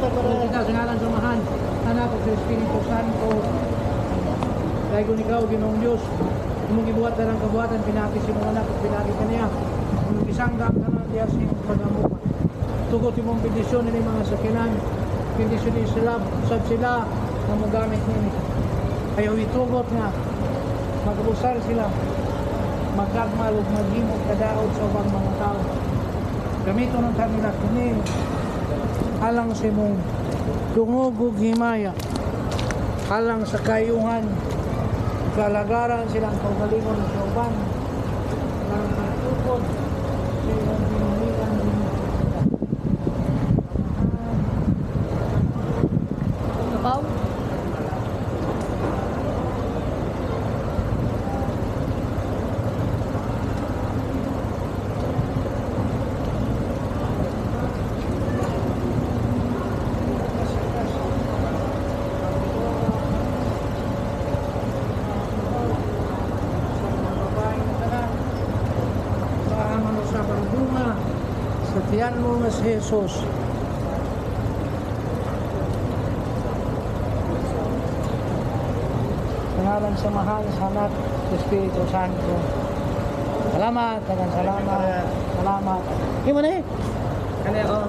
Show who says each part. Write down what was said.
Speaker 1: Kita sa ngalan samahan, anak sa Espiritu Santo. Dahil kung ikaw, Ginoong Diyos, kung gibuhat na ng kabuhatan, pinati si mga anak at pinati ka niya. Kung isanggang ka na diya sa iyong pag-amuka. Tugot yung mong bendisyon ni mga sakinan. Bendisyon ni sila, sab sila na magamit nini. Ayaw itugot nga. Magabusar sila. Magkagmal maghimog kadaot sa ubang mga tao. Gamito ng kanila kini alang sa imong tungog ug himaya. Alang sa kayuhan kalagaran silang kaugalingon sa uban. Alang sa nga si Jesus. Pangalan sa mahal sa anak Espiritu Santo. Salamat, salamat. Salamat. Di mo na eh.
Speaker 2: Kani oh.